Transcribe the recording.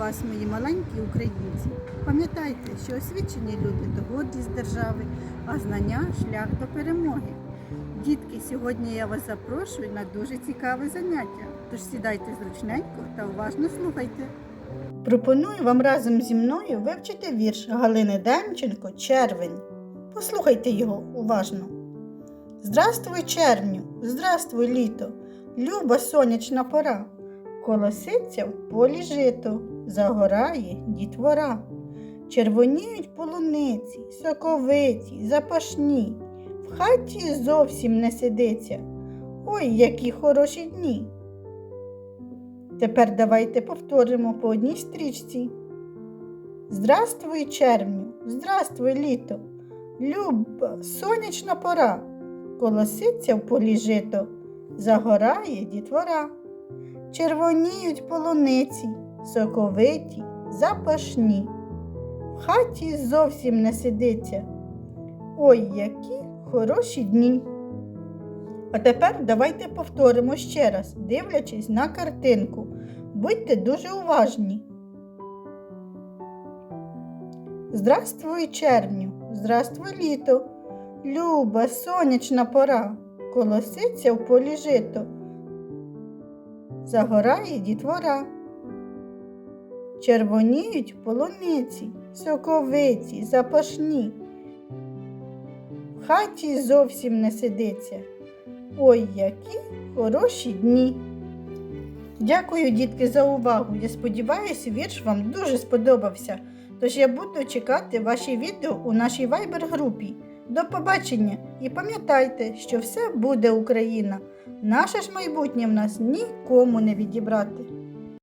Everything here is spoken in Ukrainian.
вас, мої маленькі українці. Пам'ятайте, що освічені люди то гордість держави, а знання шлях до перемоги. Дітки, сьогодні я вас запрошую на дуже цікаве заняття. Тож сідайте зручненько та уважно слухайте. Пропоную вам разом зі мною вивчити вірш Галини Демченко Червень. Послухайте його уважно. Здравствуй, червню, здравствуй, літо, люба сонячна пора. Колоситься в полі жито, загорає дітвора. Червоніють полуниці, соковиті, запашні. В хаті зовсім не сидиться. Ой, які хороші дні. Тепер давайте повторимо по одній стрічці. Здравствуй, червню, здравствуй, літо, люба, сонячна пора, колоситься в полі жито, загорає дітвора. Червоніють полуниці, соковиті, запашні. В хаті зовсім не сидиться. Ой, які хороші дні. А тепер давайте повторимо ще раз, дивлячись на картинку. Будьте дуже уважні. Здравствуй, червню, здравствуй, літо, люба, сонячна пора, колоситься в полі жито, загорає дітвора. Червоніють полуниці, соковиті, запашні. В хаті зовсім не сидиться. Ой, які хороші дні! Дякую, дітки, за увагу. Я сподіваюся, вірш вам дуже сподобався. Тож я буду чекати ваші відео у нашій вайбер-групі. До побачення і пам'ятайте, що все буде Україна. Наше ж майбутнє в нас нікому не відібрати.